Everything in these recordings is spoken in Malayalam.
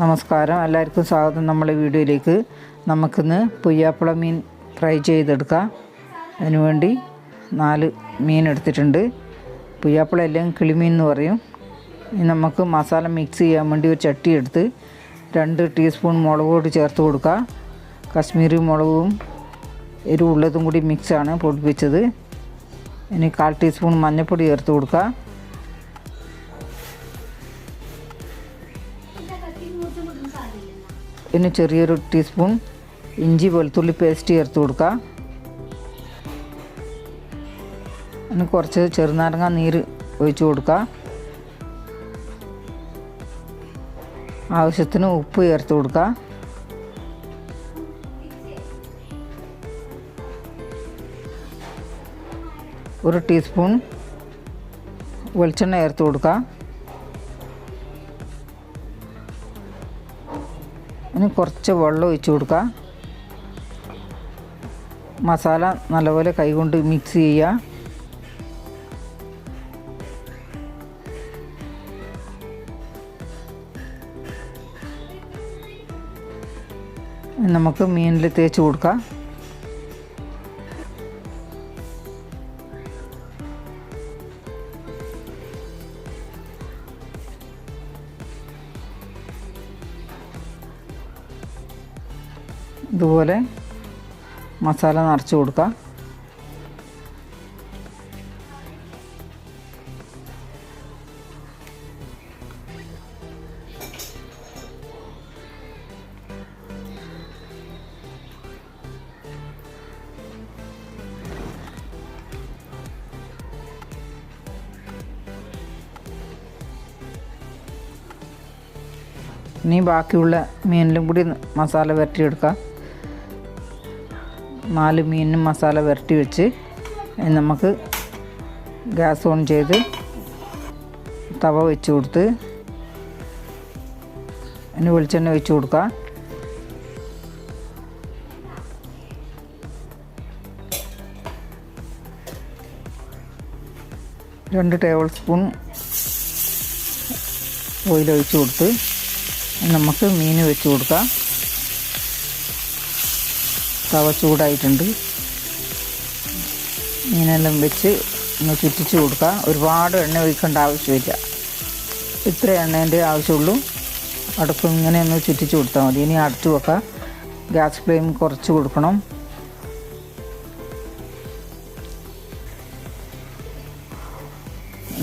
നമസ്കാരം. എല്ലാവർക്കും സ്വാഗതം നമ്മളെ വീഡിയോയിലേക്ക്. നമുക്കിന്ന് പുയ്യാപ്പുള മീൻ ഫ്രൈ ചെയ്തെടുക്കാം. അതിനുവേണ്ടി നാല് മീൻ എടുത്തിട്ടുണ്ട്. പുയ്യാപ്പുള എല്ലാം കിളിമീൻ എന്ന് പറയും. ഇനി നമുക്ക് മസാല മിക്സ് ചെയ്യാൻ വേണ്ടി ഒരു ചട്ടി എടുത്ത് രണ്ട് ടീസ്പൂൺ മുളക് പൊടി ചേർത്ത് കൊടുക്കുക കശ്മീരി മുളകും എരിവുള്ളതും കൂടി മിക്സാണ് പൊടിപ്പിച്ചത്. ഇനി കാൽ ടീസ്പൂൺ മഞ്ഞൾപ്പൊടി ചേർത്ത് കൊടുക്കുക പിന്നെ ചെറിയൊരു ടീസ്പൂൺ ഇഞ്ചി വെളുത്തുള്ളി പേസ്റ്റ് ചേർത്ത് കൊടുക്കുക പിന്നെ കുറച്ച് ചെറുനാരങ്ങ നീര് ഒഴിച്ചു കൊടുക്കുക ആവശ്യത്തിന് ഉപ്പ് ചേർത്ത് കൊടുക്കുക ഒരു ടീസ്പൂൺ വെളിച്ചെണ്ണ ചേർത്ത് കൊടുക്കുക ഇനി കുറച്ച് വെള്ളം ഒഴിച്ച് കൊടുക്കുക മസാല നല്ലപോലെ കൈകൊണ്ട് മിക്സ് ചെയ്യുക. നമുക്ക് മീനിൽ തേച്ച് കൊടുക്കാം. ഇതുപോലെ മസാല നിറച്ച് കൊടുക്കുക. ഇനി ബാക്കിയുള്ള മീനിലും കൂടി മസാല വരട്ടിയെടുക്കാം നാല് മീനും മസാല വരട്ടി വെച്ച് നമുക്ക് ഗ്യാസ് ഓൺ ചെയ്ത് തവ വെച്ച് കൊടുത്ത് അതിന് വെളിച്ചെണ്ണ വെച്ച് കൊടുക്കുക രണ്ട് ടേബിൾ സ്പൂൺ ഓയിൽ ഒഴിച്ച് കൊടുത്ത് നമുക്ക് മീൻ വെച്ച് കൊടുക്കാം. തവ ചൂടായിട്ടുണ്ട്. ഇങ്ങനെയെല്ലാം വെച്ച് ഒന്ന് ചുറ്റിച്ച് കൊടുക്കുക ഒരുപാട് എണ്ണ ഒഴിക്കേണ്ട ആവശ്യമില്ല. ഇത്ര എണ്ണേന്റെ ആവശ്യമുള്ളൂ. അടുപ്പ് ഇങ്ങനെ ഒന്ന് ചുറ്റിച്ച് കൊടുത്താൽ മതി. ഇനി അടച്ചു വെക്കാം. ഗ്യാസ് ഫ്ലെയിം കുറച്ച് കൊടുക്കണം.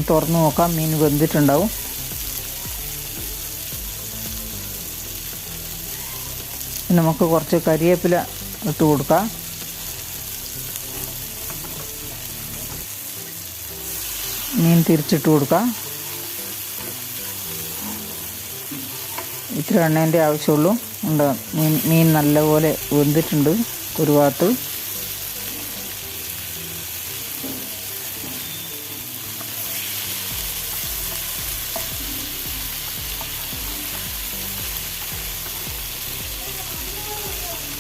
തുറന്ന് നോക്കാം. മീൻ വെന്തിട്ടുണ്ടാവും. നമുക്ക് കുറച്ച് കരിവേപ്പില ഇട്ട് കൊടുക്കാം. മീൻ തിരിച്ചിട്ട് കൊടുക്കാം. ഇത്ര എണ്ണേന്റെ ആവശ്യമുള്ളൂ. ഉണ്ട് മീൻ മീൻ നല്ലപോലെ വെന്തിട്ടുണ്ട് ഒരു ഭാഗത്ത്.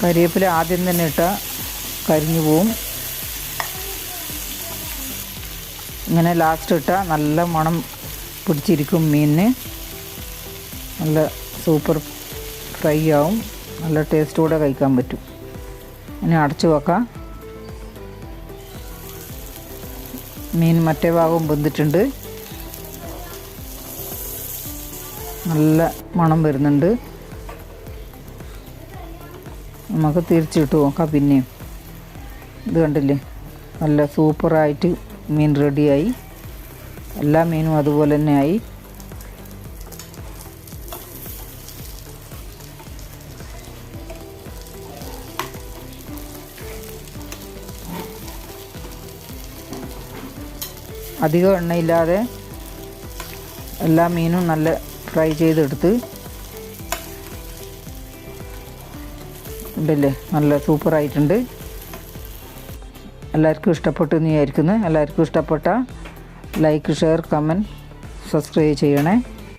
കരിവേപ്പില ആദ്യം തന്നെ ഇട്ടാൽ കരിഞ്ഞു പോവും. ഇങ്ങനെ ലാസ്റ്റ് ഇട്ടാൽ നല്ല മണം പിടിച്ചിരിക്കും മീനിന്. നല്ല സൂപ്പർ ഫ്രൈ ആവും. നല്ല ടേസ്റ്റോടെ കഴിക്കാൻ പറ്റും. ഇനി അടച്ചു വെക്കാം. മീൻ മറ്റേ ഭാഗവും വെന്തിട്ടുണ്ട്. നല്ല മണം വരുന്നുണ്ട്. നമുക്ക് തിരിച്ചിട്ട് നോക്കാം പിന്നെയും. ഇത് കണ്ടില്ലേ? നല്ല സൂപ്പറായിട്ട് മീൻ റെഡിയായി. എല്ലാ മീനും അതുപോലെ തന്നെ ആയി. അധികം എണ്ണയില്ലാതെ എല്ലാ മീനും നല്ല ഫ്രൈ ചെയ്തെടുത്ത് ഉണ്ടല്ലേ? നല്ല സൂപ്പർ ആയിട്ടുണ്ട് എല്ലാവർക്കും ഇഷ്ടപ്പെട്ടു എന്ന് വിചാരിക്കുന്നു. എല്ലാവർക്കും ഇഷ്ടപ്പെട്ട ലൈക്ക് ഷെയർ കമന്റ് സബ്സ്ക്രൈബ് ചെയ്യണേ.